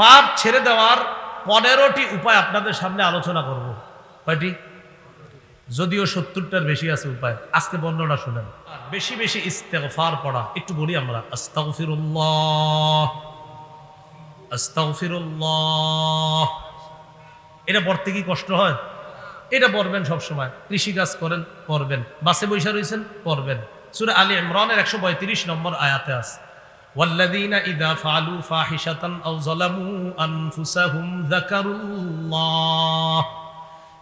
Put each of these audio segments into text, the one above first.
পাপ ছেড়ে দেওয়ার পনেরোটি উপায় আপনাদের সামনে আলোচনা করব। কয়টি? যদিও সত্তরটার বেশি আছে উপায়। আজকে বর্ণনা শুনেন। বেশি বেশি ইস্তেগফার পড়া। একটু বলি আমরা এটা পড়তে কি কষ্ট হয়? এটা পড়বেন সবসময়। কৃষিকাজ করেন, পড়বেন। বাসে বৈশা রয়েছেন পড়বেন। সুরে আলী ইমরানের একশো পঁয়ত্রিশ নম্বর আয়াতে আছে। والذين إذا فعلوا فاحشة أو ظلموا أنفسهم ذكروا الله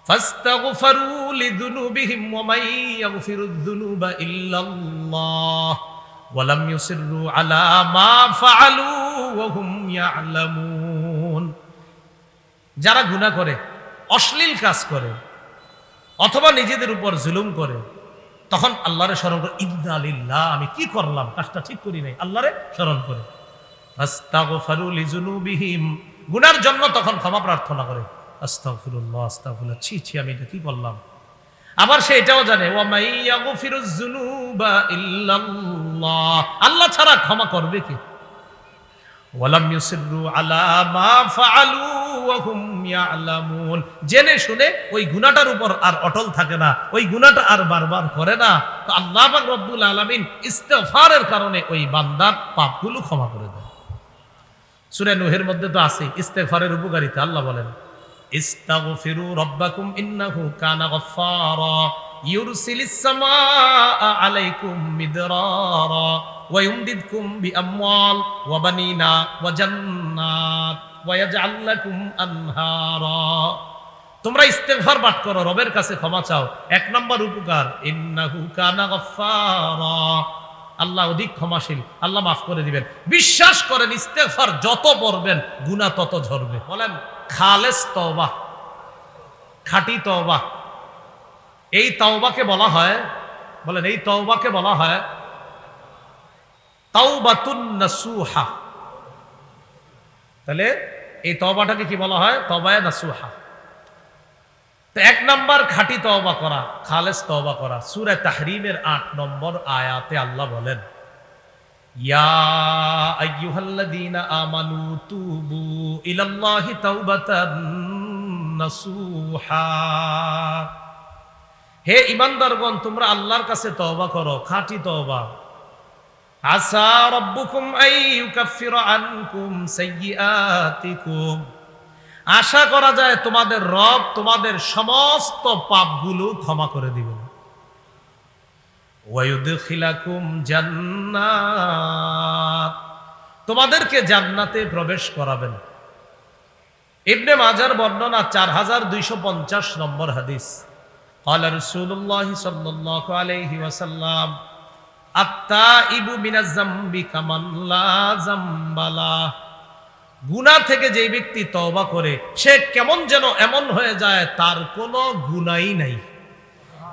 فاستغفروا لذنوبهم ومن يغفر الذنوب إلا الله ولم يصروا على ما فعلوا وهم يعلمون যারা গুনাহ করে অশ্লীল কাজ করে অথবা নিজেদের উপর জুলুম করে তখন আল্লাহরে স্মরণ করে, ইন্না লিল্লাহ, আমি কি করলাম? কাজটা ঠিক করি নাই। আল্লাহরে স্মরণ করে। গুনার জন্য তখন ক্ষমা প্রার্থনা করে। আস্তাগফিরুল্লাহ ছি ছি, আমি এটা কি করলাম? আবার সে এটাও জানে আল্লাহ ছাড়া ক্ষমা করবে কি? ওয়ালাম আলা মা ফাআলু। জেনে শুনে ওই গুনাহটার উপর আর অটল থাকে না, ওই গুনাহটা আর বারবার করে না। তো আল্লাহ পাক রব্বুল আলামিন ইস্তেগফারের কারণে ওই বান্দার পাপগুলো ক্ষমা করে দেয় সূরা নুহের মধ্যে তো আছে, ইস্তেগফারের উপকারিতা, আল্লাহ বলেন, ইস্তাগফিরু রাব্বাকুম ইন্নাহু কানা গফফারা। ইউরসিলিস সামা আলাইকুম মিদরারা ওয়া ইউমদিদকুম বিআমওয়াল ওয়া বানিনা ওয়া জান্নাত ওয়া ইয়াজআল লাকুম তোমরা ইস্তেফার পাঠ করো, রবের কাছে ক্ষমা চাও। এক নম্বর উপকার আল্লাহ অধিক ক্ষমাশীল, আল্লাহ মাফ করে দিবেন। বিশ্বাস করেন ইস্তেফার যত পড়বেন গুণা তত ঝরবে। বলেন, খালেস তবা খাটি তবা এই তওবাকে বলা হয়, বলেন, এই তওবাকে বলা হয় তাওবাতুন নাসুহা। তাহলে এই তওবাটাকে কি বলা হয়? তবায় নাসুহা। তো এক নম্বর খাঁটি তওবা করা, খালেস তওবা করা, সূরা তাহরিমের আট নম্বর আয়াতে আল্লাহ বলেন, ইয়া আইয়ুহাল্লাযীনা আমানু তুবু ইলাল্লাহি তাওবাতান নাসুহা। হে ইমানদারগণ, তোমরা আল্লাহর কাছে তওবা করো, খাঁটি তওবা। আসা রব্বুকুম আই ইউকাফিরা আনকুম সাইয়্যাতিকুম। আশা করা যায় তোমাদের রব তোমাদের সমস্ত পাপগুলো ক্ষমা করে দিবেন। ওয়ায়ুদখিলাকুম জান্নাত। তোমাদেরকে জান্নাতে প্রবেশ করাবেন। ইবনে মাজার বর্ণনা চার হাজার দুইশো পঞ্চাশ নম্বর হাদিস। قال رسول الله صلى الله عليه وسلم আত্তাইবু মিনাজ জামবি কামান লা জামবালা গুনাহ থেকে যে ব্যক্তি তওবা করে সে কেমন যেন এমন হয়ে যায় তার কোনো গুনাই নাই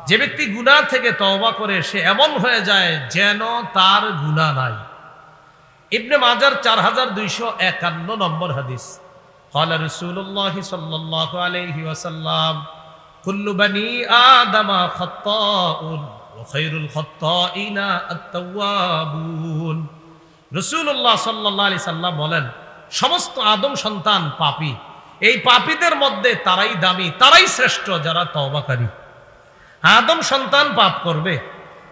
যে ব্যক্তি গুনাহ থেকে তওবা করে সে এমন হয়ে যায় যেন তার গুনাহ নাই ইবনে মাজার চার হাজার দুইশো একান্ন নম্বর হাদিস قال رسول الله صلى الله عليه وسلم কুল্লু বানি আদামা খত্তাউন ওয়া খায়রুল খত্তাইনা আত-তাওয়াবুন। রাসূলুল্লাহ সাল্লাল্লাহু আলাইহি সাল্লাম বলেন, সমস্ত আদম সন্তান পাপী। এই পাপীদের মধ্যে তারাই দামি, তারাই শ্রেষ্ঠ যারা তওবাকারী। আদম সন্তান পাপ করবে।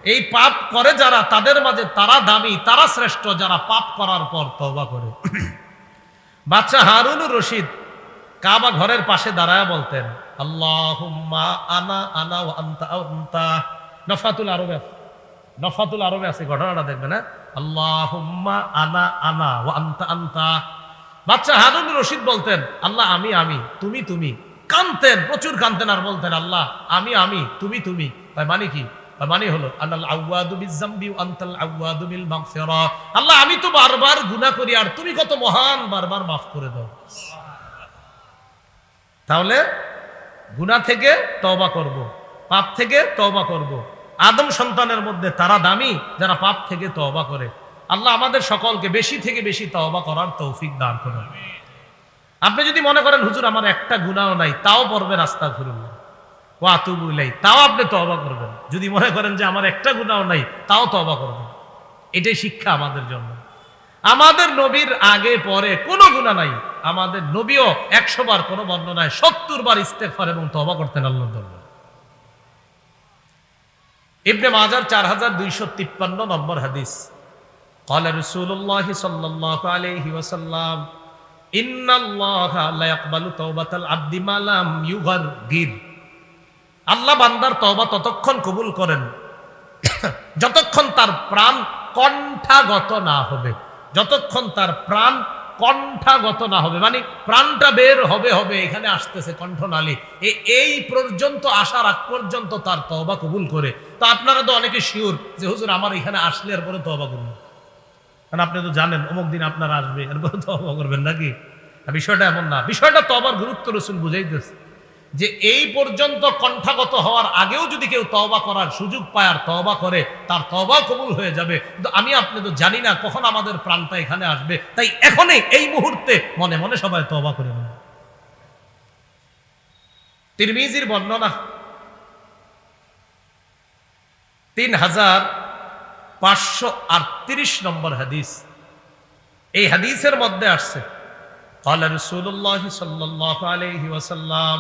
এই পাপ করে যারা, তাদের মাঝে তারা দামি, তারা শ্রেষ্ঠ যারা পাপ করার পর তওবা করে। বাচ্চা হারুনুর রশিদ কাবা ঘরের পাশে দাঁড়ায় বলতেন আল্লাহুম্মা আনা আনা ওয়া আনতা আনতা। নফাতুল আরবে আছে। নফাতুল আরবে আছে, ঘটনাটা হ্যাঁ? আল্লাহুম্মা আনা আনা ও আন্তা আন্তা। বাচ্চা হারুন রশিদ বলতেন, আল্লাহ, আমি আমি, তুমি তুমি। কানতেন, প্রচুর কানতেন আর বলতেন, আল্লাহ, আমি আমি, তুমি তুমি। তাই মানে কি? তার মানে হলো আল্লাহ আউয়াদু বিজাম্বি আনতাল আউয়াদু মাগফিরা। আল্লাহ, আমি তো বারবার গুনাহ করি, আর তুমি কত মহান বারবার মাফ করে দাও। তাহলে গুনাহ থেকে তওবা করব, পাপ থেকে তওবা করব। আদম সন্তানের মধ্যে তারা দামি যারা পাপ থেকে তওবা করে। আল্লাহ আমাদের সকলকে বেশি থেকে বেশি তওবা করার তৌফিক দান করুন। আপনি যদি মনে করেন, হুজুর, আমার একটা গুণাও নাই, তাও পড়বেন রাস্তা ঘুরুন ও আতুবুলাই তাও আপনি তওবা করবেন। যদি মনে করেন যে, আমার একটা গুণাও নাই, তাও তবা করবেন। এটাই শিক্ষা আমাদের জন্য। আমাদের নবীর আগে পরে কোনো গুণা নাই আমাদের নবীও একশো বার কোনো বর্ণনায় সত্তর বার ইস্তেফার এবং তবা করতেন আল্লাহ দরবার ইবনে মাজার চার হাজার দুইশো তিপ্পান্ন নম্বর হাদিস قال رسول الله صلى الله عليه وسلم إن الله لا يقبل توبة العبد ما لم يغرغر আল্লাহ বান্দার তওবা ততক্ষণ কবুল করেন যতক্ষণ তার প্রাণ কণ্ঠাগত না হবে যতক্ষণ তার প্রাণ কণ্ঠাগত না হবে মানে প্রাণটা বের হবে হবে, এখানে আসতেছে কণ্ঠনালী। এই পর্যন্ত, আসার আগ পর্যন্ত তার তওবা কবুল করে। তো আপনারা তো অনেকে শিওর যে, হুজুর, আমার এখানে আসলে এরপরে তওবা করুন কারণ আপনি তো জানেন, অমুক দিন আপনার আসবে এরপরে তবা করবেন নাকি? বিষয়টা এমন না। বিষয়টা তবার গুরুত্ব রসুল বুঝাইতেছে। যে এই পর্যন্ত কণ্ঠাগত হওয়ার আগেও যদি কেউ তওবা করার সুযোগ পায় আর তওবা করে তার তওবা কবুল হয়ে যাবে কিন্তু আমি আপনি তো জানি না কখন আমাদের প্রাণটা এখানে আসবে তাই এখনই এই মুহূর্তে মনে মনে সবাই তওবা করে নেন তিরমিজির বর্ণনা তিন হাজার পাঁচশো আটত্রিশ নম্বর হাদিস এই হাদিসের মধ্যে আসছে قال رسول الله صلى الله عليه وسلم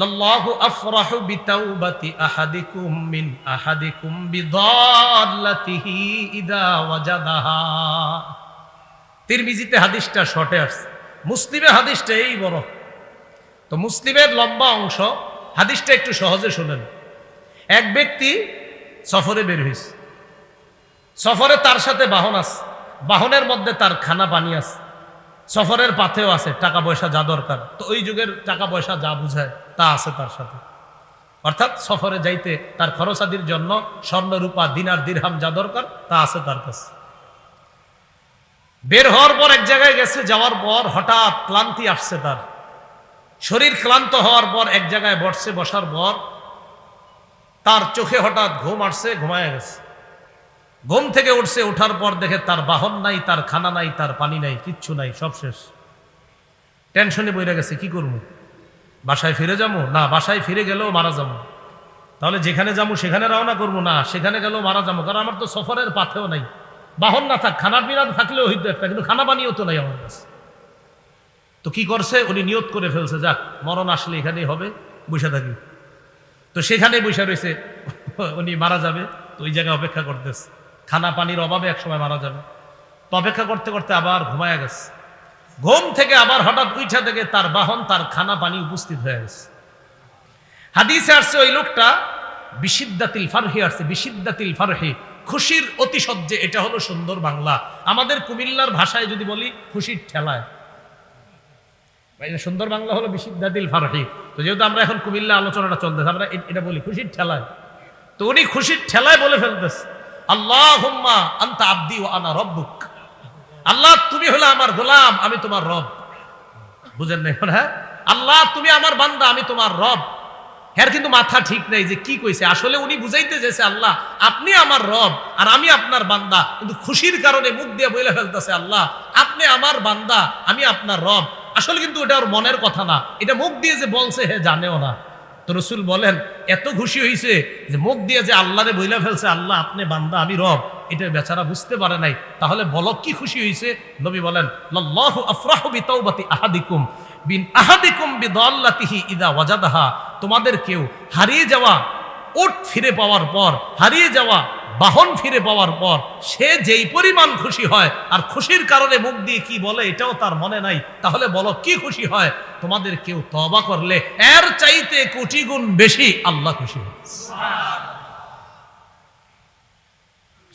লাল্লাহু আফরাহু বিতাওবাতি আহাদিকুম মিন আহাদিকুম বিদাল্লাতিহি ইদা ওয়াজাদাহা। তিরমিজিতে হাদিসটা শর্টে আসছে। মুসলিমে হাদিসটা এই বড়। তো মুসলিমের লম্বা অংশ হাদিসটা একটু সহজে শোনেন। এক ব্যক্তি সফরে বের হয়েছে সফরে তার সাথে বাহন আছে। বাহনের মধ্যে তার খানা পানি আছে। সফরের পাথেও আছে, টাকা পয়সা যা দরকার। তো ওই যুগের টাকা পয়সা যা বুঝায়, তা আছে তার সাথে। অর্থাৎ সফরে যাইতে তার খরচাদির জন্য স্বর্ণ রূপা দিনার দিরহাম যা দরকার, তা আছে তার কাছে। বের হওয়ার পর এক জায়গায় গেছে, যাওয়ার পর হঠাৎ ক্লান্তি আসছে তার। শরীর ক্লান্ত হওয়ার পর এক জায়গায় বসছে, বসার পর তার চোখে হঠাৎ ঘুম আসছে, ঘুমায় গেছে। ঘুম থেকে উঠছে ওঠার পর দেখে তার বাহন নাই, তার খানা নাই, তার পানি নাই, কিচ্ছু নাই, সব শেষ। টেনশনে বইরা গেছে, কি করব? বাসায় ফিরে যাব? না, বাসায় ফিরে গেলেও মারা যাব। তাহলে যেখানে যাব, সেখানে রওনা করব? না, সেখানে গেলেও মারা যাব। কারণ আমার তো সফরের পাথেও নাই। বাহন না থাক খানা পিনা থাকলেও হইতো একটা, কিন্তু খানা পানিও তো নাই আমার কাছে। তো কি করছে? উনি নিয়ত করে ফেলছে, যাক, মরণ আসলে এখানেই হবে, বসে থাকি। তো সেখানে বসে রয়েছে, উনি মারা যাবে, তো ওই জায়গায় অপেক্ষা করতেছে। খানা পানির অভাবে একসময় মারা যাবে। অপেক্ষা করতে করতে আবার ঘুমায় গেছে। ঘুম থেকে আবার হঠাৎ উইঠা থেকে তার বাহন, তার খানা পানি উপস্থিত হয়ে গেছে। হাদিসে আসছে ওই লোকটা, বিশিদ্দাতিল ফারহি আসছে, বিশিদ্দাতিল ফারহি। খুশির অতিশয্যে, এটা হলো সুন্দর বাংলা। আমাদের কুমিল্লার ভাষায় যদি বলি, খুশির ঠেলায়। সুন্দর বাংলা হলো বিশিদ্দাতিল ফারহি। তো যেহেতু আমরা এখন কুমিল্লা আলোচনাটা চলতেছে, আমরা এটা বলি খুশির ঠেলায়। তো উনি খুশির ঠেলায় বলে ফেলতেছে। আল্লাহ আন্তা আব্দি ও আনা রব্বুক। আল্লাহ, তুমি হলো আমার গোলাম, আমি তোমার রব। বুঝেন নাই হ্যাঁ? আল্লাহ, তুমি আমার বান্দা, আমি তোমার রব। হ্যাঁ কিন্তু মাথা ঠিক নেই যে কি কইছে। আসলে উনি বুঝাইতে চেয়েছে আল্লাহ, আপনি আমার রব আর আমি আপনার বান্দা। কিন্তু খুশির কারণে মুখ দিয়ে বলে ফেলতেছে, আল্লাহ, আপনি আমার বান্দা, আমি আপনার রব। আসলে কিন্তু এটা ওর মনের কথা না। এটা মুখ দিয়ে যে বলছে, হে জানেও না। তো রসুল বলেন, এত খুশি হয়েছে যে মুখ দিয়ে যে আল্লাহরে বইলা ফেলছে, আল্লাহ আপনি বান্দা, আমি রব, এটা বেচারা বুঝতে পারে নাই। তাহলে বলো কি খুশি হয়েছে নবী বলেন আহাদিকুম, বিন আহাদিকুম ইদা ওয়াজাদাহা। তোমাদের কেউ হারিয়ে যাওয়া ওট ফিরে পাওয়ার পর, হারিয়ে যাওয়া বাহন ফিরে পাওয়ার পর সে যেই পরিমাণ খুশি হয় আর খুশির কারণে মুখ দিয়ে কি বলে এটাও তার মনে নাই, তাহলে বলো কি খুশি হয়? তোমাদের কেউ তবা করলে এর চাইতে কোটি গুণ বেশি আল্লাহ খুশি হয়।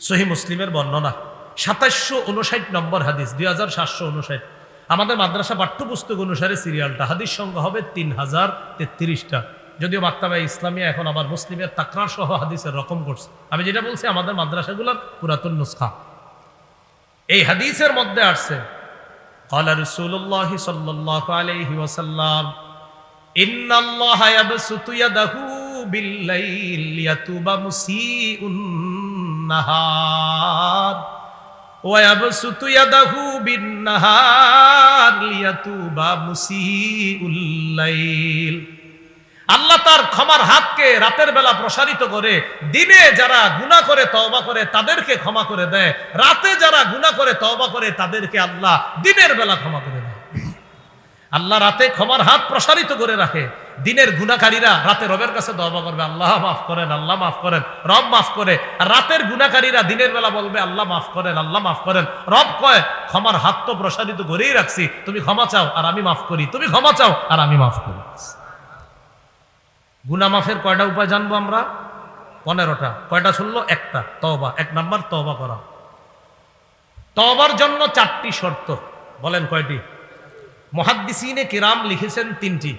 সহি মুসলিমের বর্ণনা, সাতাশশো উনষাট নম্বর হাদিস দুই হাজার সাতশো উনষাট। আমাদের মাদ্রাসা পাঠ্যপুস্তক অনুসারে সিরিয়ালটা, হাদিস সংখ্যা হবে তিন হাজার তেত্রিশটা। যদিও মাক্তাবা ইসলামিয়া এখন আবার মুসলিমের তাকরার সহ হাদিসের রকম করছে আমি যেটা বলছি আমাদের মাদ্রাসাগুলোর পুরাতন নুসখা এই হাদিসের মধ্যে আসছে قال رسول الله صلى الله عليه وسلم إن الله يبسط يده بالليل ليتوب مسيء النهار ويبسط يده بالنهار ليتوب مسيء الليل আল্লাহ তার ক্ষমার হাতকে রাতের বেলা প্রসারিত করে দিনে যারা গুণা করে, তওবা করে, তাদেরকে ক্ষমা করে দেয়। রাতে যারা গুণা করে, তওবা করে, তাদেরকে আল্লাহ দিনের বেলা ক্ষমা করে দেয়। আল্লাহ রাতে ক্ষমার হাত প্রসারিত করে রাখে। দিনের গুণাকারীরা রাতে রবের কাছে দবা করবে, আল্লাহ মাফ করেন, আল্লাহ মাফ করেন, রব মাফ করে। আর রাতের গুণাকারীরা দিনের বেলা বলবে, আল্লাহ মাফ করেন, আল্লাহ মাফ করেন। রব কয়, ক্ষমার হাত তো প্রসারিত করেই রাখছি, তুমি ক্ষমা চাও, আর আমি মাফ করি, তুমি ক্ষমা চাও, আর আমি মাফ করি। গুনা মাফের কয়টা উপায় জানব আমরা? পনেরোটা। কয়টা শুনলো? একটা। তবা এক নাম্বার তবা করা। তবার জন্য চারটি শর্ত। বলেন কয়টি? মহাদ্দিসিনে কেরাম লিখেছেন তিনটি।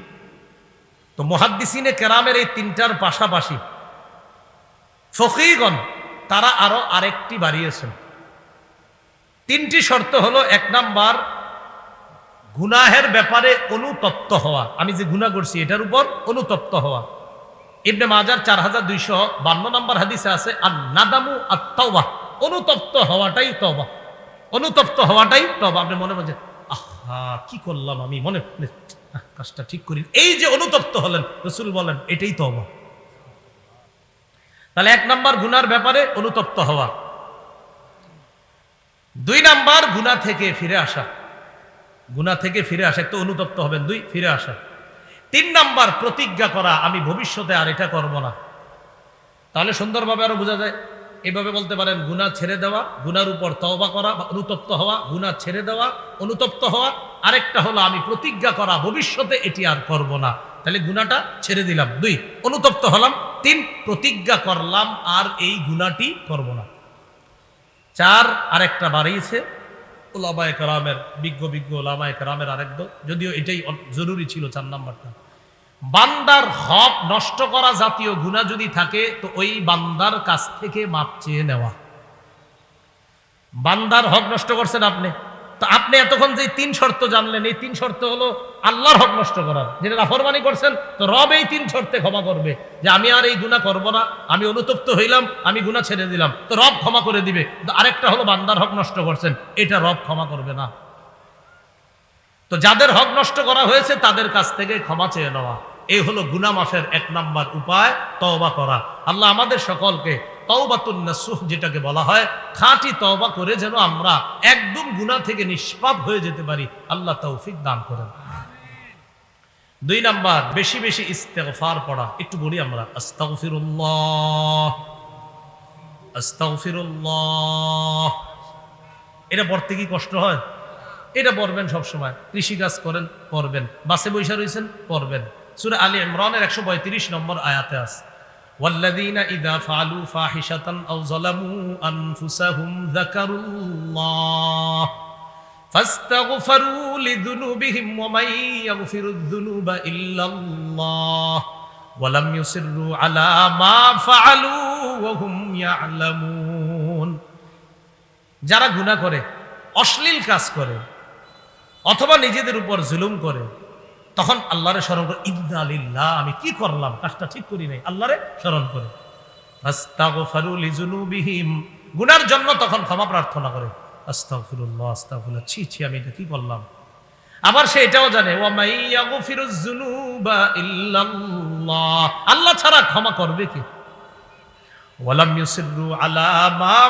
তো মহাদ্দিসিনে কেরামের এই তিনটার পাশাপাশি ফকিগণ, তারা আরও আরেকটি বাড়িয়েছেন। তিনটি শর্ত হলো, এক নাম্বার, গুনাহের ব্যাপারে অনুতপ্ত হওয়া। আমি যে গুনাহ করছি, এটার উপর অনুতপ্ত হওয়া। ইবনে মাজার চার হাজার দুইশো বান্ন নম্বর হাদিসে আছে আর নাদামু আত্মাওবা অনুতপ্ত হওয়াটাই তবা অনুতপ্ত হওয়াটাই তবা আপনি মনে মনে আহা, কি করলাম আমি? মনে কাজটা ঠিক করি। এই যে অনুতপ্ত হলেন, রসুল বলেন, এটাই তবা তাহলে এক নাম্বার গুনার ব্যাপারে অনুতপ্ত হওয়া। দুই নাম্বার গুনা থেকে ফিরে আসা। গুনা থেকে ফিরে আসা, একটু অনুতপ্ত হবেন, দুই, ফিরে আসা। তিন নাম্বার প্রতিজ্ঞা করা, আমি ভবিষ্যতে আর এটা করব না। তাহলে সুন্দরভাবে আরও বোঝা যায়। এভাবে বলতে পারেন গুনা ছেড়ে দেওয়া গুনার উপর তওবা করা, অনুতপ্ত হওয়া গুনা ছেড়ে দেওয়া, অনুতপ্ত হওয়া। আরেকটা হলো, আমি প্রতিজ্ঞা করা, ভবিষ্যতে এটি আর করব না। তাহলে গুনাটা ছেড়ে দিলাম। দুই, অনুতপ্ত হলাম। তিন, প্রতিজ্ঞা করলাম আর এই গুনাটি করব না। চার, আরেকটা বাড়িয়েছে। ওলামায় কালামের বিজ্ঞ বিজ্ঞ ওলামায় কালামের আরেক যদিও এটাই জরুরি ছিল চার নাম্বারটা। বান্দার হক নষ্ট করা জাতীয় গুণা যদি থাকে, তো ওই বান্দার কাছ থেকে মাপ চেয়ে নেওয়া। বান্দার হক নষ্ট করছেন আপনি। তো আপনি এতক্ষণ যে তিন শর্ত জানলেন, এই তিন শর্ত হলো আল্লাহর হক নষ্ট করার। যেটা নাফরমানি করছেন, তো রব এই তিন শর্তে ক্ষমা করবে। যে আমি আর এই গুণা করব না, আমি অনুতপ্ত হইলাম, আমি গুণা ছেড়ে দিলাম, তো রব ক্ষমা করে দিবে। আরেকটা হলো বান্দার হক নষ্ট করছেন, এটা রব ক্ষমা করবে না। তো যাদের হক নষ্ট করা হয়েছে, তাদের কাছ থেকে ক্ষমা চেয়ে নেওয়া। এই হলো গুনা মাফের এক নাম্বার উপায়, তওবা করা। আল্লাহ আমাদের সকলকে তওবাতুন নাসুহ যেটাকে বলা হয়, খাঁটি তওবা করে যেন আমরা একদম থেকে নিষ্পাপ হয়ে যেতে পারি। আল্লাহ তৌফিক দান করেন। দুই নাম্বার, বেশি বেশি পড়া। একটু বলি আমরা এটা পড়তে কি কষ্ট হয়? এটা পড়বেন সবসময়। কৃষিকাজ করেন, পড়বেন। বাসে বৈশা রয়েছেন, পড়বেন। সুরে আলী ইমরানের একশো পঁয়ত্রিশ নম্বর আয়াতে আছে والذين إذا فعلوا فاحشة أو ظلموا أنفسهم ذكروا الله فاستغفروا لذنوبهم ومن يغفر الذنوب إلا الله ولم يصروا على ما فعلوا وهم يعلمون যারা গুনাহ করে অশ্লীল কাজ করে অথবা নিজেদের উপর জুলুম করে তখন আল্লাহরে স্মরণ করে, ইন্না লিল্লাহ, আমি কি করলাম? কাজটা ঠিক করি নাই। আল্লাহরে স্মরণ করে। গুনার জন্য তখন ক্ষমা প্রার্থনা করে। আস্তাগফিরুল্লাহ আস্তাগফিরুল্লাহ, ছি ছি, আমি এটা কি করলাম? আবার সে এটাও জানে আল্লাহ ছাড়া ক্ষমা করবে কি? ওয়ালাম আলা মা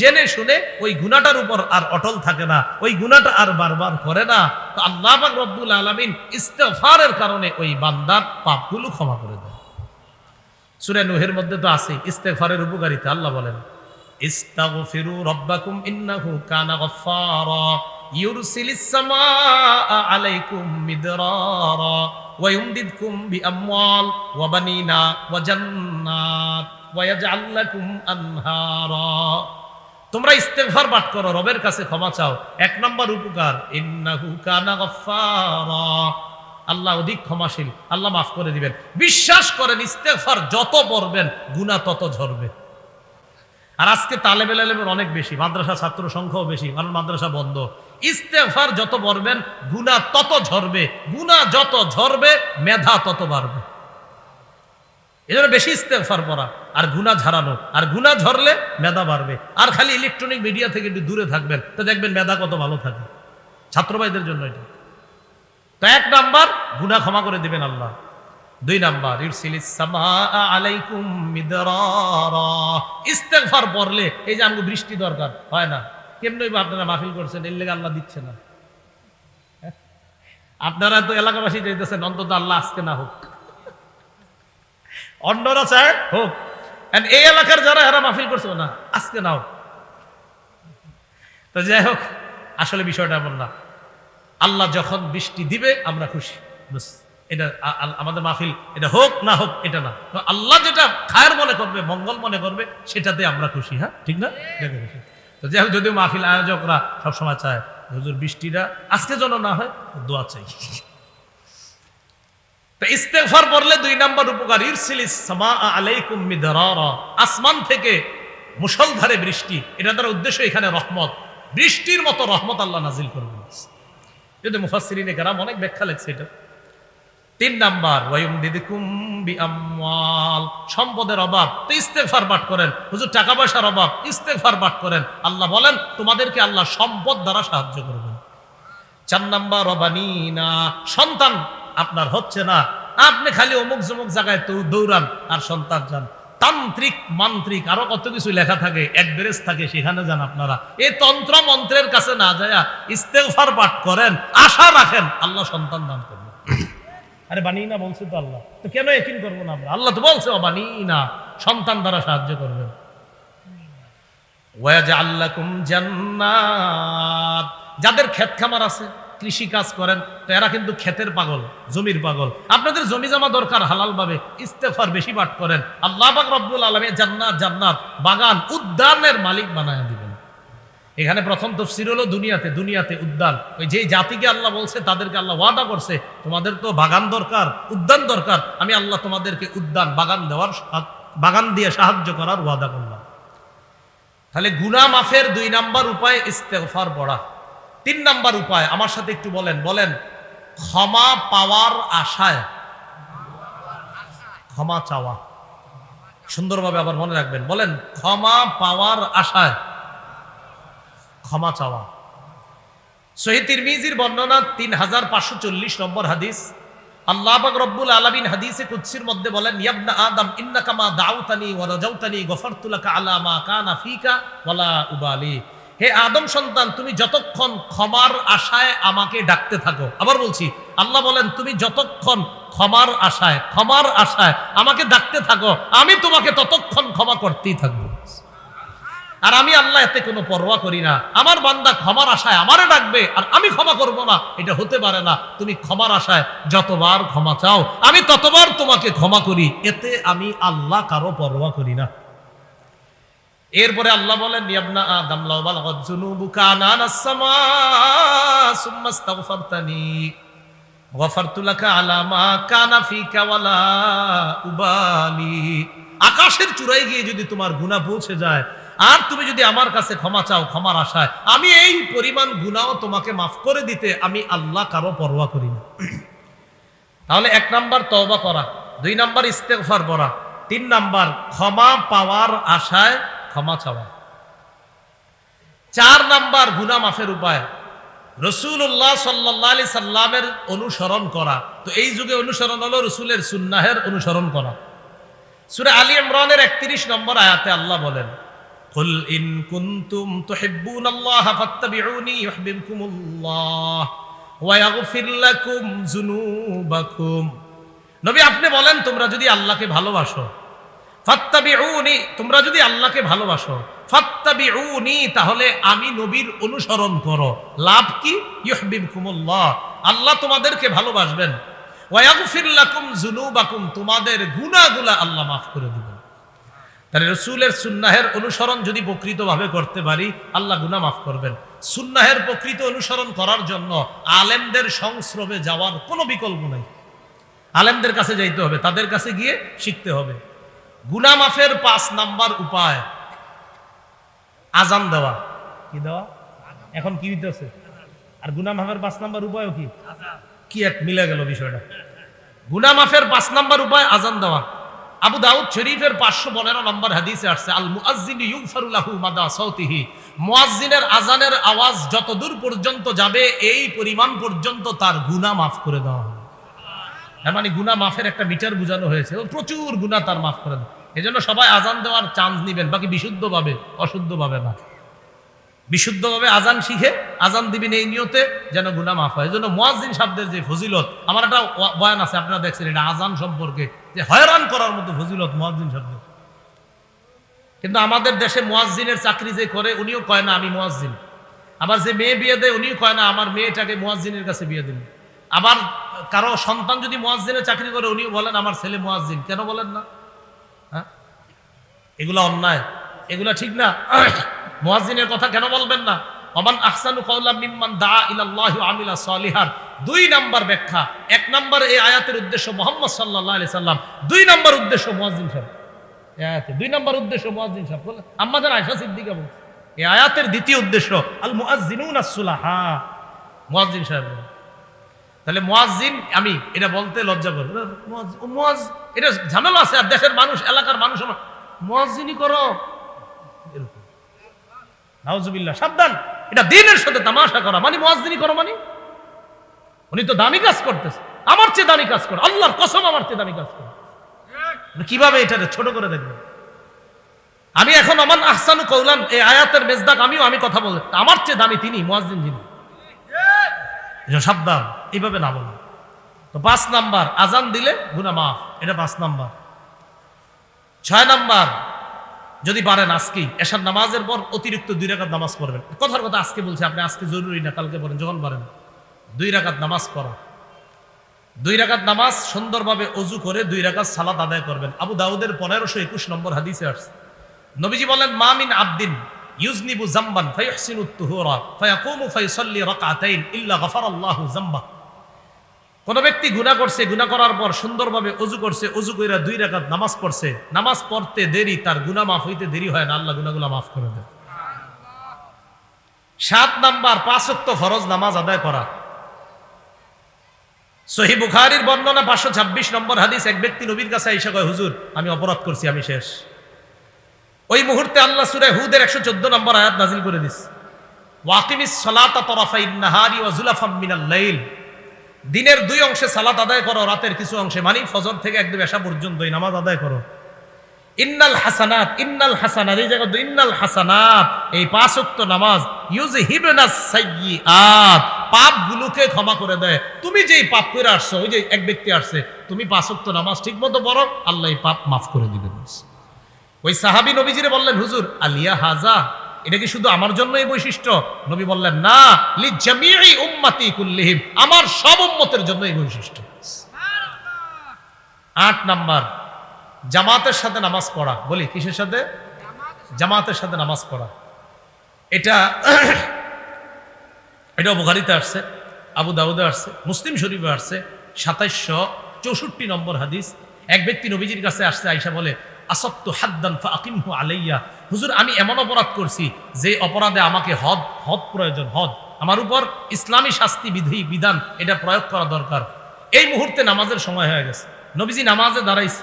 জেনে শুনে ওই গুনাহটার উপর আর অটল থাকে না, ওই গুনাহটা আর বারবার করে না। তো আল্লাহ পাক রব্বুল আলামিন ইস্তেগফারের কারণে ওই বান্দার পাপগুলো ক্ষমা করে দেয় সূরা নুহের মধ্যে তো আছে ইস্তেফারের উপকারিতা, আল্লাহ বলেন, ইস্তাগফিরু রাব্বাকুম ইন্নাহু কানা গফফারা। ইউরসিলিস সামা আলাইকুম মিদরারা ওয়া ইউমদিদকুম বিআমওয়াল ওয়া বানিনা ওয়া জান্নাত ওয়া ইয়াজআল লাকুম আনহারা। তোমরা ইস্তেফার পাঠ করো, রবের কাছে ক্ষমা চাও। এক নম্বর উপকার, ইন্নাহু কানা আল্লাহ অধিক ক্ষমাশীল, আল্লাহ মাফ করে দিবেন। বিশ্বাস করেন ইস্তেফার যত পড়বেন, গুনাহ তত ঝরবে। আর আজকে তালেবেল অনেক বেশি মাদ্রাসা ছাত্র সংখ্যাও বেশি, কারণ মাদ্রাসা বন্ধ। ইস্তেফার যত পড়বেন গুণা তত ঝরবে গুণা যত ঝরবে, মেধা তত বাড়বে। এই জন্য বেশি ইস্তেফার পড়া, আর গুণা ঝাড়ানো। আর গুণা ঝরলে মেধা বাড়বে। আর খালি ইলেকট্রনিক মিডিয়া থেকে একটু দূরে থাকবেন, তো দেখবেন মেধা কত ভালো থাকে। ছাত্র ভাইদের জন্য এটা। তো এক নাম্বার, গুনাহ ক্ষমা করে দিবেন আল্লাহ। দুই নাম্বার ইস্তেগফার পড়লে, এই যে আমি বৃষ্টি দরকার, হয় না? কেমনে আপনারা মাহফিল করছেন? এর লেগে আল্লাহ দিচ্ছে না? আপনারা তো এলাকাবাসী চাইতেছেন, অন্তত আল্লাহ আজকে না হোক। অন্যরা চায় হোক। এই এলাকার যারা, এরা মাহফিল করছে না, আজকে নাও তো যাই হোক, আসলে বিষয়টা এমন না। আল্লাহ যখন বৃষ্টি দিবে, আমরা খুশি। এটা আমাদের মাহফিল, এটা হোক না হোক, এটা না। আল্লাহ যেটা খায়ের মনে করবে, মঙ্গল মনে করবে, সেটাতে আমরা খুশি হ্যাঁ? ঠিক না? খুশি যদিও মাহফিল আয়োজকরা সবসময় চায়, হুজুর বৃষ্টিটা আজকে যেন না হয়, দোয়া চাই। পড়লে দুই নাম্বার উপকার মিদরারা, আসমান থেকে মুষলধারে বৃষ্টি, এটা তার উদ্দেশ্য এখানে রহমত। বৃষ্টির মতো রহমত আল্লাহ নাজিল করবেন। যদি মুফাসসিরিনে কেরাম অনেক ব্যাখ্যা লেগছে এটা। তিন নাম্বার ওয়ায়ুম দিদিকুম বিআমওয়াল। সম্পদের অভাব, তো ইস্তেগফার পাঠ করেন। হুজুর টাকা পয়সার অভাব ইস্তেগফার পাঠ করেন। আল্লাহ বলেন, তোমাদেরকে আল্লাহ সম্পদ দ্বারা সাহায্য করবেন। চার নাম্বার, রবানিনা, সন্তান আপনার হচ্ছে না। আপনি খালি অমুক জমুক জায়গায় তো দৌড়ান আর সন্তান যান। তান্ত্রিক, মান্ত্রিক, আরও কত কিছু লেখা থাকে অ্যাড্রেস থাকে, সেখানে যান আপনারা। এই তন্ত্র মন্ত্রের কাছে না যায় ইস্তেগফার পাঠ করেন, আশা রাখেন আল্লাহ সন্তান দান করবেন। আরে বানিয়ে না বলছে তো আল্লাহ। তো কেন একিন করব না আমরা? আল্লাহ তো বলছে, ও বানিয়ে না, সন্তান দ্বারা সাহায্য করবেন জান্নাত। যাদের ক্ষেত খামার আছে কৃষি কাজ করেন, তো এরা কিন্তু ক্ষেতের পাগল, জমির পাগল। আপনাদের জমি জমা দরকার হালাল ভাবে ইস্তেফার বেশি পাঠ করেন। আল্লাহ পাক রব্বুল আলমী জান্নাত জান্নাত, বাগান উদ্যানের মালিক বানায় দিবেন। এখানে প্রথম তফসির হলো দুনিয়াতে দুনিয়াতে উদ্যান। ওই যে জাতিকে আল্লাহ বলছে, তাদেরকে আল্লাহ ওয়াদা করছে, তোমাদের তো বাগান দরকার, উদ্যান দরকার। আমি আল্লাহ তোমাদেরকে উদ্যান, বাগান দেওয়ার বাগান দিয়ে সাহায্য করার ওয়াদা করলাম। তাহলে গুনা মাফের দুই নাম্বার উপায় ইস্তেফার পড়া। তিন নাম্বার উপায়, আমার সাথে একটু বলেন বলেন, ক্ষমা পাওয়ার আশায়। ক্ষমা চাওয়া। সুন্দরভাবে আবার মনে রাখবেন, বলেন, ক্ষমা পাওয়ার আশায়। ক্ষমা চাওয়া। সহি তিরমিজির বর্ণনা তিন হাজার পাঁচশো চল্লিশ নম্বর হাদিস। আল্লাহ রব্বুল আলামিন হাদিসে কুদসির মধ্যে বলেন, ইয়াবনা আদম, ইন্নাকা মা দাউতানি ওয়া রাজাউতানি গফারতু আলা মা কানা ফিকা ওয়ালা উবালি। হে আদম সন্তান, তুমি যতক্ষণ ক্ষমার আশায় আমাকে ডাকতে থাকো, আবার বলছি, আল্লাহ বলেন, তুমি যতক্ষণ ক্ষমার আশায় ক্ষমার আশায় আমাকে ডাকতে থাকো, আমি তোমাকে ততক্ষণ ক্ষমা করতেই থাকব। আর আমি আল্লাহ এতে কোনো পরোয়া করি না। আমার বান্দা ক্ষমার আশায় আমারে ডাকবে, আর আমি ক্ষমা করব না। এটা হতে পারে না। তুমি ক্ষমার আশায় যতবার ক্ষমা চাও, আমি ততবার তোমাকে ক্ষমা করি। এতে আমি আল্লাহ কারও পরোয়া করি না। এরপরে আল্লাহ বলেন আলা মা উবালি। আকাশের চূড়ায় গিয়ে যদি তোমার গুনাহ পৌঁছে যায় আর তুমি যদি আমার কাছে ক্ষমা চাও, ক্ষমার আশায়, আমি এই পরিমাণ গুনাও তোমাকে মাফ করে দিতে আমি আল্লাহ কারও পরোয়া করি না। তাহলে এক নাম্বার তওবা করা, দুই নাম্বার ইস্তেগফার পড়া, তিন নাম্বার ক্ষমা পাওয়ার আশায় ক্ষমা চাওয়া। চার নাম্বার গুনা মাফের উপায় রসুল্লাহ সাল্লাহ আলি সাল্লামের অনুসরণ করা। তো এই যুগে অনুসরণ হলো রসুলের সুন্নাহের অনুসরণ করা। সুরে আলী ইমরানের একত্রিশ নম্বর আয়াতে আল্লাহ বলেন قل إن كنتم تحبون الله فاتبعوني يحببكم الله ويغفر لكم ذنوبكم নবী আপনি বলেন তোমরা যদি আল্লাহকে ভালোবাসো ফাত্তাবিউনি তোমরা যদি আল্লাহকে ভালোবাসো ফাত্তাবিউনি তাহলে আমি নবীর অনুসরণ করো লাভ কি ইউহবিবকুমুল্লাহ আল্লাহ তোমাদেরকে ভালোবাসবেন ওয়াগফির লাকুম যুনুবাকুম তোমাদের গুনাহগুলা আল্লাহ মাফ করে দিবেন তাহলে রসুলের সুন্নাহের অনুসরণ যদি প্রকৃতভাবে করতে পারি, আল্লাহ গুনা মাফ করবেন। সুন্নাহের প্রকৃত অনুসরণ করার জন্য আলেমদের সংস্রবে যাওয়ার কোনো বিকল্প নেই। আলেমদের কাছে যাইতে হবে, তাদের কাছে গিয়ে শিখতে হবে। গুনা মাফের পাঁচ নাম্বার উপায়, আজান দেওয়া। কি দেওয়া? এখন কি হইতেছে? আর গুনা মাফের পাঁচ নাম্বার উপায়ও কি? কি এক মিলে গেল বিষয়টা। গুনা মাফের পাঁচ নাম্বার উপায় আজান দেওয়া। আবু দাউদ শরীফের পাঁচশো পনেরো নম্বর হাদিসে আসছে আল মুআজ্জিন ইউগফারুলাহু মাদা সাউতিহি। মুআজ্জিনের আজানের আওয়াজ যত দূর পর্যন্ত যাবে, এই পরিমাণ পর্যন্ত তার গুনাহ মাফ করে দেওয়া হবে। এর মানে গুনা মাফের একটা মিটার বোঝানো হয়েছে, ও প্রচুর গুনা তার মাফ করে দেয়। এই জন্য সবাই আজান দেওয়ার চান্স নিবেন, বাকি বিশুদ্ধভাবে, অশুদ্ধভাবে না। বিশুদ্ধভাবে আজান শিখে, আজান দিবেন এই নিয়তে যেন গুনা মাফ হয়। এই জন্য মোয়াজিন শব্দের যে ফজিলত, আমার একটা বয়ান আছে, আপনারা দেখছেন, এটা আজান সম্পর্কে। যে হয়রান করার মতো ফজিলত মোয়াজিন শব্দ কিন্তু আমাদের দেশে মোয়াজিনের চাকরি যে করে, উনিও কয় না, আমি মোয়াজিন আবার যে মেয়ে বিয়ে দেয়, উনিও কয় না, আমার মেয়েটাকে মোয়াজিনের কাছে বিয়ে দিন। আবার কারও সন্তান যদি মোয়াজিনের চাকরি করে, উনিও বলেন, আমার ছেলে মোয়াজিন কেন বলেন না? হ্যাঁ? এগুলা অন্যায়। এগুলা ঠিক না? মুয়াজ্জিনের কথা কেন বলবেন না? অমান আহসানু কওলা মিম্মান দা ইলাল্লাহি আমিলা সলিহান। দুই নাম্বার ব্যাখ্যা। এক নাম্বার এই আয়াতের উদ্দেশ্য মোহাম্মদ সাল্লাল্লাহু আলাইহি সাল্লাম। দুই নাম্বার উদ্দেশ্য মুয়াজ্জিন সাহেব। আয়াতে দুই নাম্বার উদ্দেশ্য মুয়াজ্জিন সাহেব। বলে, আম্মা জান আয়েশা সিদ্দিকা বলছে, এই আয়াতের দ্বিতীয় উদ্দেশ্য, আল মুআজ্জিনুন আস-সুলাহা। মুয়াজ্জিন সাহেব তাহলে মুয়াজ্জিন, আমি এটা বলতে লজ্জা করি মুয়াজ্জ- এটা ঝামেলা আছে, আর দেশের মানুষ, এলাকার মানুষ আমার, মুয়াজ্জিনই করো। এরকম। নাউজুবিল্লাহ, সাবধান। এটা দিনের সাথে তামাশা করা মানে মুয়াজ্জিনই করো মানে? উনি তো দামি কাজ করতেছে। আমার চেয়ে দামি কাজ করে। আল্লাহর কসম আমার চেয়ে দামি কাজ করে। কীভাবে এটা ছোট করে দেখবে আমি এখন আমান আহসানু কৌলান এই আয়াতের মেজদাক আমিও আমি কথা বলতে আমার চেয়ে দামি তিনি, মুয়াজ্জিন যিনি। সাবধান, এইভাবে না বলো তো পাঁচ নাম্বার, আজান দিলে গুনা মাফ। এটা পাঁচ নাম্বার। ছয় নাম্বার, যদি পারেন আজকেই এসার নামাজের পর অতিরিক্ত দুই রাকাত নামাজ পড়বেন। কথার কথা আজকে বলছি, আপনি আজকে জরুরি না, কালকে পড়েন, যখন পারেন। দুই রাকাত নামাজ পড়া। দুই রাকাত নামাজ সুন্দরভাবে অজু করে দুই রাকাত সালাত আদায় করবেন। আবু দাউদের পনেরোশো একুশ নম্বর হাদিসে আসছে। নবীজি বলেন মামিন আবদিন ইউজনিবু জাম্বান ফায়ুসাল্লি রাকাতাইন ইল্লা গাফারাল্লাহু জাম্বা। কোন ব্যক্তি গুনাহ করছে, গুনাহ করার পর সুন্দরভাবে অজু করছে, অজু কইরা দুই রাকাত নামাজ পড়ছে, নামাজ পড়তে দেরি, তার গুনাহ মাফ হইতে দেরি হয় না, আল্লাহ গুনাহগুলো মাফ করে দেয় সাত নাম্বার, পাঁচ ওয়াক্ত ফরজ নামাজ আদায় করা। সহি বুখারীর বর্ণনা পাঁচশো ছাব্বিশ নম্বর হাদিস, এক ব্যক্তি নবীর কাছে এসে কয়, হুজুর, আমি অপরাধ করছি, আমি শেষ। ওই মুহূর্তে আল্লাহ সুরে হুদের একশো চোদ্দ নম্বর আয়াত নাজিল করে দিস। ওয়াকিমিস সলাতা তরফাই নাহারি ওয়া জুলাফাম দিনের দুই অংশে সালাত আদায় করো, রাতের কিছু অংশে মানে ফজর থেকে একদম এসা পর্যন্ত এই নামাজ আদায় করো। ইন্নাল হাসানাত ইন্নাল হাসানাত, এই জায়গায় তো ইন্নাল হাসানাত, এই পাঁচ ওয়াক্ত নামাজ ইউজ হিবনাস সাইয়্যাত পাপগুলোকে ক্ষমা করে দেয়। তুমি যেই পাপ করে আসছো, ওই যে এক ব্যক্তি আসছে, তুমি পাঁচ ওয়াক্ত নামাজ ঠিকমতো পড়ো, আল্লাহ এই পাপ মাফ করে দিবেন ওই সাহাবী নবীজিরে বললেন, হুজুর, আলিয়া হাজা, এটা কি শুধু আমার জন্য এই বৈশিষ্ট্য? নবী বললেন, না লি জামিই উম্মতি কুল্লিহিম, আমার সব উম্মতের জন্য এই বৈশিষ্ট্য। আট নাম্বার, জামাতের সাথে নামাজ পড়া। বলি, কিসের সাথে? জামাতের সাথে নামাজ পড়া। এটা এটাও বুখারিতে আসছে, আবু দাউদে আসছে, মুসলিম শরীফে আসছে, সাতাইশশো চৌষট্টি নম্বর হাদিস। এক ব্যক্তি নবীজির কাছে আসছে আইসা বলে, আসত্ত হাদ্দান ফাকিমহু আলাইয়া। হুজুর, আমি এমন অপরাধ করছি যে অপরাধে আমাকে হদ হদ প্রয়োজন, হদ। আমার উপর ইসলামী শাস্তি বিধি, বিধান, এটা প্রয়োগ করা দরকার। এই মুহূর্তে নামাজের সময় হয়ে গেছে। নবীজি নামাজে দাঁড়াইছে।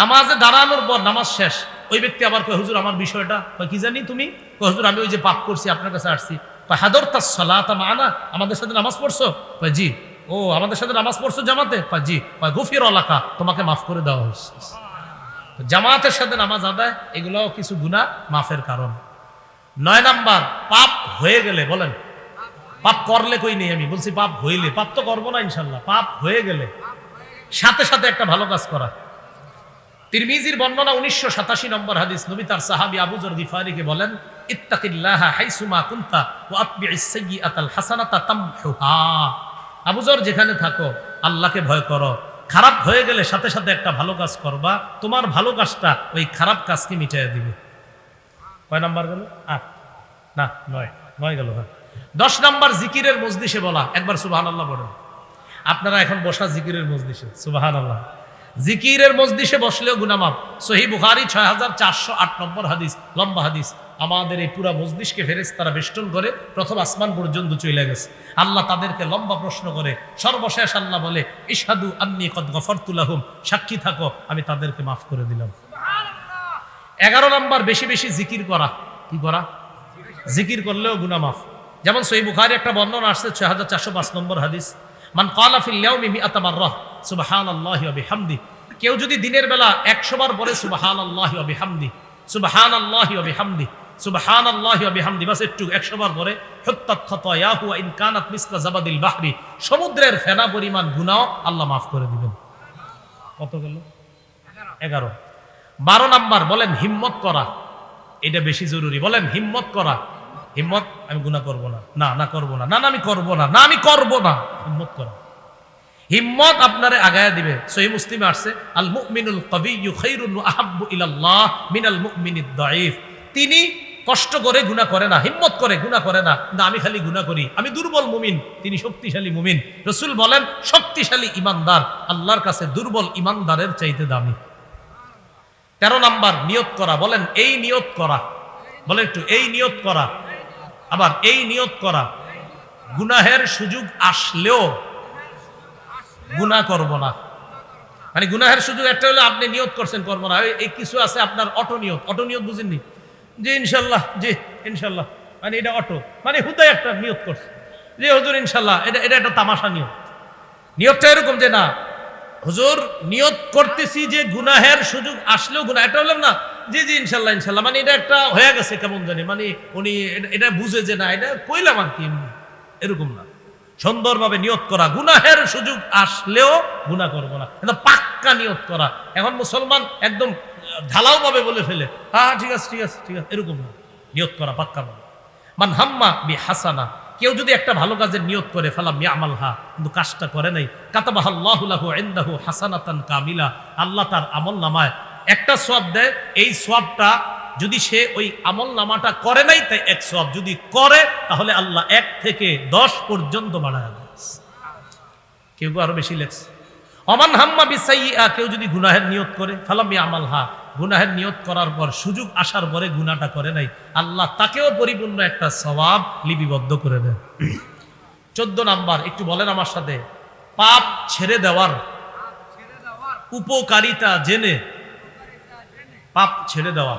নামাজে দাঁড়ানোর পর নামাজ শেষ। ওই ব্যক্তি আবার কয়, হুজুর, আমার বিষয়টা কি জানি তুমি? কয়, হুজুর, আমি ওই যে পাপ করছি, আপনার কাছে আসছি। হাদর তার সলাতা মানা, আমাদের সাথে নামাজ পড়ছো? জি। ও, আমাদের সাথে নামাজ পড়ছো জামাতে? জি। গফির এলাকা তোমাকে মাফ করে দেওয়া হয়েছে। জামাতের সাথে নামাজ আদায়, এগুলোও কিছু গুণা মাফের কারণ। নয় নাম্বার, পাপ হয়ে গেলে, বলেন। পাপ করলে কই নেই আমি? বলছি পাপ হইলে। পাপ তো করব না, ইনশাল্লাহ। পাপ হয়ে গেলে। সাথে সাথে একটা ভালো কাজ করা। তিরমিজির বর্ণনা উনিশশো সাতাশি নম্বর হাদিস, নবী তার সাহাবি আবুজর গিফারিকে বলেন যেখানে থাকো, আল্লাহকে ভয় করো। খারাপ হয়ে গেলে সাথে সাথে একটা ভালো কাজ করবা। তোমার ভালো কাজটা ওই খারাপ কাজকে মিটাইয়া দিবে। কয় নাম্বার গেল? আট। না, নয়। নয় গেল হ্যাঁ। দশ নাম্বার জিকিরের মজলিসে বলা। একবার সুবাহান আল্লাহ বলেন। আপনারা এখন বসা জিকিরের মজলিসে। সুবাহান আল্লাহ জিকিরের মজলিসে বসলেও গুনামাপ। সহি বুখারি ছয় হাজার চারশো আট নম্বর হাদিস, লম্বা হাদিস। আমাদের এই পুরা মজলিসকে ফেরেস তারা বেষ্টন করে প্রথম আসমান পর্যন্ত চলে গেছে। আল্লাহ তাদেরকে লম্বা প্রশ্ন করে, সর্বশেষ আল্লাহ বলে ইসাদু আন্নি কদ গফরতুল্লাহুম সাক্ষী থাকো, আমি তাদেরকে মাফ করে দিলাম। এগারো নাম্বার, বেশি বেশি জিকির করা। কি করা? জিকির করলেও গুনা মাফ যেমন সই বুখারি একটা বর্ণনা আসছে ছয় হাজার চারশো পাঁচ নম্বর হাদিস। মান কালা ফিল ইয়াউমি মিআতা মাররাহ, সুবহানাল্লাহি ওয়া বিহামদি। কেউ যদি দিনের বেলা 100 বার বলে সুবহানাল্লাহি ওয়া বিহামদি, সুবহানাল্লাহি ওয়া বিহামদি, সুবহানাল্লাহি ওয়া বিহামদি, বাস একটু 100 বার পরে হুত্তাত খাতায়াহু ওয়া ইন কানাত মিসলা জাবাদিল বাহরি, সমুদ্রের ফেনা পরিমাণ গুনাহ আল্লাহ মাফ করে দিবেন। কত গেল? এগারো। বারো নাম্বার, বলেন হিম্মত করা। এটা বেশি জরুরি। বলেন হিম্মত করা। হিম্মত, আমি গুণা করব না। না না করব না। না আমি করব না। না, আমি করব না। হিম্মত করা। হিম্মত আপনারে আগায় দিবে। সহি মুসলিমে আসছে, আল মুমিনুল খাইরুন ওয়া আহাব্বু ইলাল্লাহ মিনাল মুমিনিদ দাঈফ। তিনি কষ্ট করে গুণা করে না, হিম্মত করে গুণা করে না। না, আমি খালি গুণা করি। আমি দুর্বল মুমিন। তিনি শক্তিশালী মুমিন। রসুল বলেন, শক্তিশালী ইমানদার আল্লাহর কাছে দুর্বল ইমানদারের চাইতে দামি। তেরো নাম্বার, নিয়ত করা। বলেন, এই নিয়ত করা। বলেন একটু, এই নিয়ত করা। আবার এই নিয়ত করা, গুনাহের সুযোগ আসলেও গুনাহ করব না। মানে গুনাহের সুযোগ একটা হলো আপনি নিয়ত করছেন করব না এই- কিছু আছে আপনার অটো নিয়ত। অটো নিয়ত বুঝেননি? জি ইনশাল্লাহ জি ইনশাল্লাহ মানে এটা অটো। মানে হুদায় একটা নিয়ত করছে। জি হুজুর ইনশাল্লাহ, এটা এটা একটা তামাশা নিয়ত। নিয়তটা এরকম যে না, হুজুর নিয়ত করতেছি যে গুনাহের সুযোগ আসলেও গুনাহ, এটা হলাম না জি জি, ইনশাল্লাহ ইনশাল্লাহ। মানে এটা একটা হয়ে গেছে কেমন জানি। মানে উনি এটা- এটা বুঝে যে না, এটা কইলাম আর কি এমনি। এরকম না। সুন্দরভাবে নিয়ত করা। গুনাহের সুযোগ আসলেও গুনাহ করব না। কিন্তু পাক্কা নিয়ত করা। এখন মুসলমান একদম ঢালাও ভাবে বলে ফেলে। হ্যাঁ ঠিক আছে ঠিক আছে ঠিক আছে। এরকম না। নিয়ত করা পাক্কা ভাবে মান হাম্মা বি হাসানা কেউ যদি একটা ভালো কাজের নিয়ত করে, ফেলাম ইয়ামাল হা কিন্তু কাজটা করে নাই কাতাবাহ আল্লাহু হাসানাতান কামিলা। আল্লাহ তার আমল নামায় একটা সওয়াব দেয় এই সওয়াবটা যদি সে ওই আমল নামাটা করে নাই তাই এক সওয়াব। যদি করে তাহলে আল্লাহ এক থেকে দশ পর্যন্ত বাড়ায় দেয়। কেউ কেউ আরও বেশি লেখছে। অমান হাম্মা বিসাইয়া কেউ যদি গুনাহের নিয়ত করে ফালাম আমাল হা গুনাহের নিয়ত করার পর সুযোগ আসার পরে গুনাহটা করে নাই আল্লাহ তাকেও পরিপূর্ণ একটা স্বভাব লিপিবদ্ধ করে দেন চোদ্দ নাম্বার একটু বলেন আমার সাথে পাপ ছেড়ে দেওয়ার উপকারিতা জেনে পাপ ছেড়ে দেওয়া।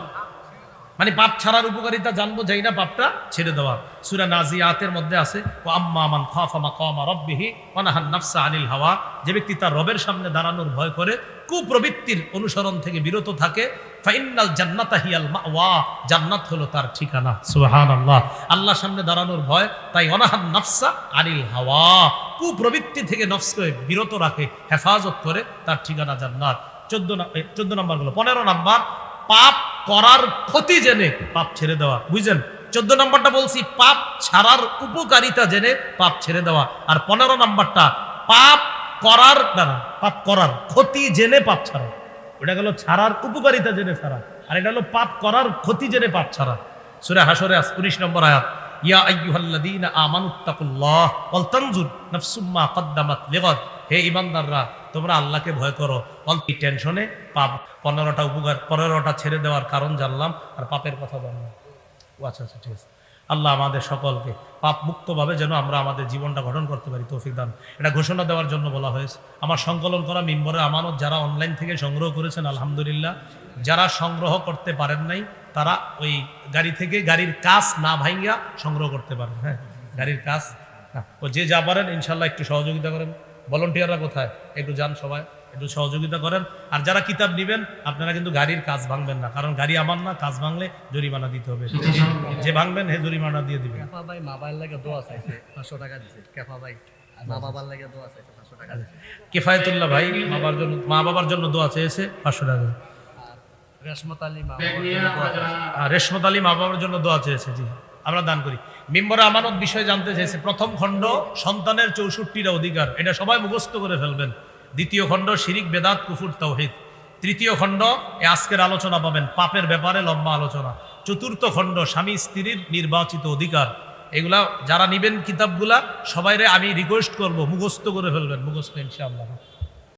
মানে পাপ ছাড়ার উপকারিতা জানব, যাই না পাপটা ছেড়ে দেওয়া। সুরা নাজিয়াতের মধ্যে আছে ও আম্মা মান খাফা মাকামা রাব্বিহি ওয়া নাহান নাফসা আনিল হাওয়া। যে ব্যক্তি তার রবের সামনে দাঁড়ানোর ভয় করে, কুপ্রবৃত্তির অনুসরণ থেকে বিরত থাকে ফাইনাল জান্নাতা হিয়াল মাওয়া। জান্নাত হলো তার ঠিকানা। সুবহানাল্লাহ। আল্লাহর সামনে দাঁড়ানোর ভয়, তাই অনাহান নাফসা আনিল হাওয়া। কুপ্রবৃত্তি থেকে নফসকে বিরত রাখে, হেফাজত করে তার ঠিকানা জান্নাত। চোদ্দ চোদ্দ নম্বরগুলো পনেরো নাম্বার পাপ করার ক্ষতি জেনে পাপ ছেড়ে দেওয়া বুঝলেন চোদ্দ নম্বরটা বলছি পাপ ছাড়ার উপকারিতা জেনে পাপ ছেড়ে দেওয়া। আর পনেরো নম্বরটা পাপ করার না, পাপ করার ক্ষতি জেনে পাপ ছাড়া। ওটা গেল ছাড়ার উপকারিতা জেনে ছাড়া। আর এটা হলো পাপ করার ক্ষতি জেনে পাপ ছাড়া। সুরে হাসরে আস উনিশ নম্বর আয়াত ইয়া আইয়ুহাল্লাযীনা আমানুত্তাকুল্লাহ ওয়াল তানজুর নাফসুম মা কদ্দামাত লিগাদ। হে ইমানদাররা তোমরা আল্লাহকে ভয় করো। অল্প টেনশনে পাপ পনেরোটা উপকার পনেরোটা ছেড়ে দেওয়ার কারণ জানলাম আর পাপের কথা জানলাম। ও আচ্ছা আচ্ছা ঠিক আছে। আল্লাহ আমাদের সকলকে পাপ মুক্তভাবে যেন আমরা আমাদের জীবনটা গঠন করতে পারি তৌফিক দান। এটা ঘোষণা দেওয়ার জন্য বলা হয়েছে। আমার সংকলন করা মিম্বরের আমানত যারা অনলাইন থেকে সংগ্রহ করেছেন আলহামদুলিল্লাহ। যারা সংগ্রহ করতে পারেন নাই তারা ওই গাড়ি থেকে গাড়ির কাজ না ভাঙ্গিয়া সংগ্রহ করতে পারেন। হ্যাঁ গাড়ির কাজ হ্যাঁ, ও যে যা পারেন ইনশাল্লাহ একটু সহযোগিতা করেন। ভলেন্টিয়াররা কোথায়? একটু যান সবাই একটু সহযোগিতা করেন। আর যারা কিতাব নেবেন আপনারা কিন্তু গাড়ির কাজ ভাঙবেন না। কারণ গাড়ি আমার না কাজ ভাঙলে জরিমানা দিতে হবে। যে ভাঙবেন হে জরিমানা দিয়ে দিবেন। কেফা ভাই মা বাবার লাগে দোয়া চাইছে পাঁচশো টাকা দিছে। কেফা ভাই মা বাবার লাগে দোয়া চাইছে পাঁচশো টাকা দিছে। কেফায়তুল্লাহ ভাই বাবার জন্য মা বাবার জন্য দোয়া চেয়েছে পাঁচশো টাকা। রেশমত আলী মা রেশমত আলী মা বাবার জন্য দোয়া চেয়েছে জি। আমরা দান করি। মিম্বর আমানত বিষয় জানতে চেয়েছে প্রথম খণ্ড সন্তানের চৌষট্টিটা অধিকার। এটা সবাই মুখস্থ করে ফেলবেন। দ্বিতীয় খণ্ড, শিরিক, বেদাত, কুফুর তৌহিদ তৃতীয় খণ্ড, এ আজকের আলোচনা পাবেন। পাপের ব্যাপারে লম্বা আলোচনা। চতুর্থ খণ্ড, স্বামী, স্ত্রীর নির্বাচিত অধিকার। এগুলা যারা নিবেন কিতাবগুলা, সবাইরে আমি রিকোয়েস্ট করব, মুখস্থ করে ফেলবেন। মুখস্থ ইনশাআল্লাহ।